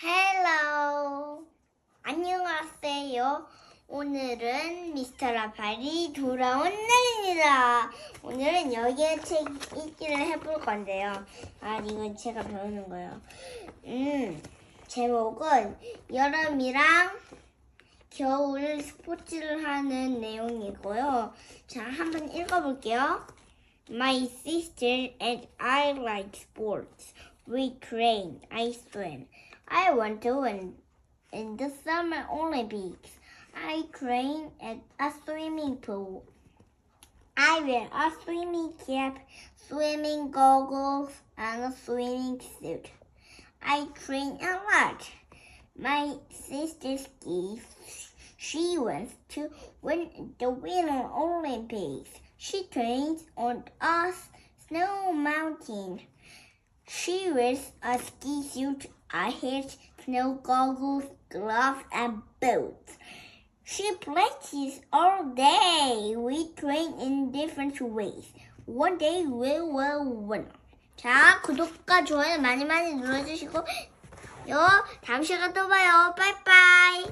Hello. 안녕하세요. 오늘은 미스터 라팔이 돌아온 날입니다. 오늘은 여기에 책 읽기를 해볼 건데요. 아, 이건 제가 배우는 거예요. 음, 제목은 여름이랑 겨울 스포츠를 하는 내용이고요. 자, 한번 읽어볼게요. My sister and I like sports. We train. I swim. I want to win in the Summer Olympics. I train at a swimming pool. I wear a swimming cap, swimming goggles, and a swimming suit. I train a lot. My sister skis. She wants to win the Winter Olympics. She trains on a snow mountain. She wears a ski suit, a hat, snow goggles, gloves, and boots. She practices all day. We train in different ways. One day we will win. 자, 구독과 좋아요 많이 많이 눌러주시고, 요, 다음 시간에 또 봐요. 빠이빠이.